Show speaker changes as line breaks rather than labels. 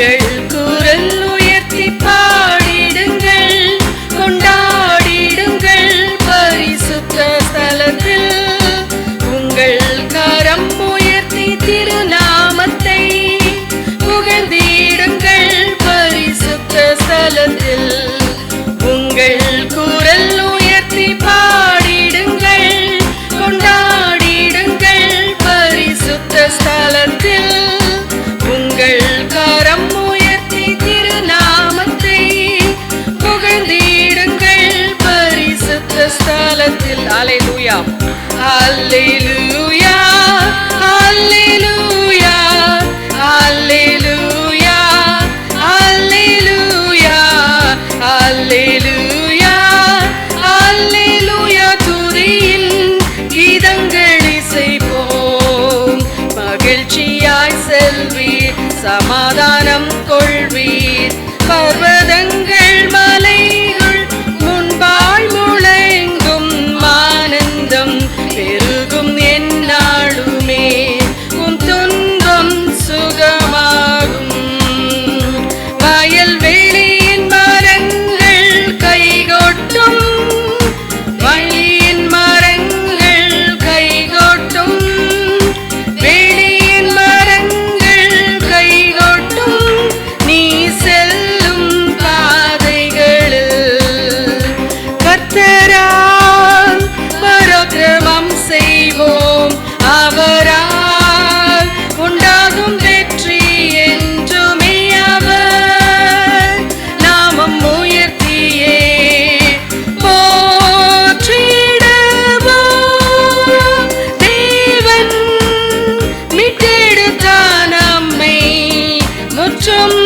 எழ் குரல் அல்லேலூயா அல்லேலூயா அல்லேலூயா அல்லேலூயா அல்லேலூயா அல்லேலூயா துதியின் கீதங்கள் இசைப்போம். மகிழ்ச்சி பராக்கிரமம் செய்வோம். அவரால் உண்டாகும் வெற்றி என்றுமே அவர் நாமம் உயர்த்தியே. போற்றிடுவோம் தேவன் மீட்டெடுத்தான் நம்மை. முற்றும்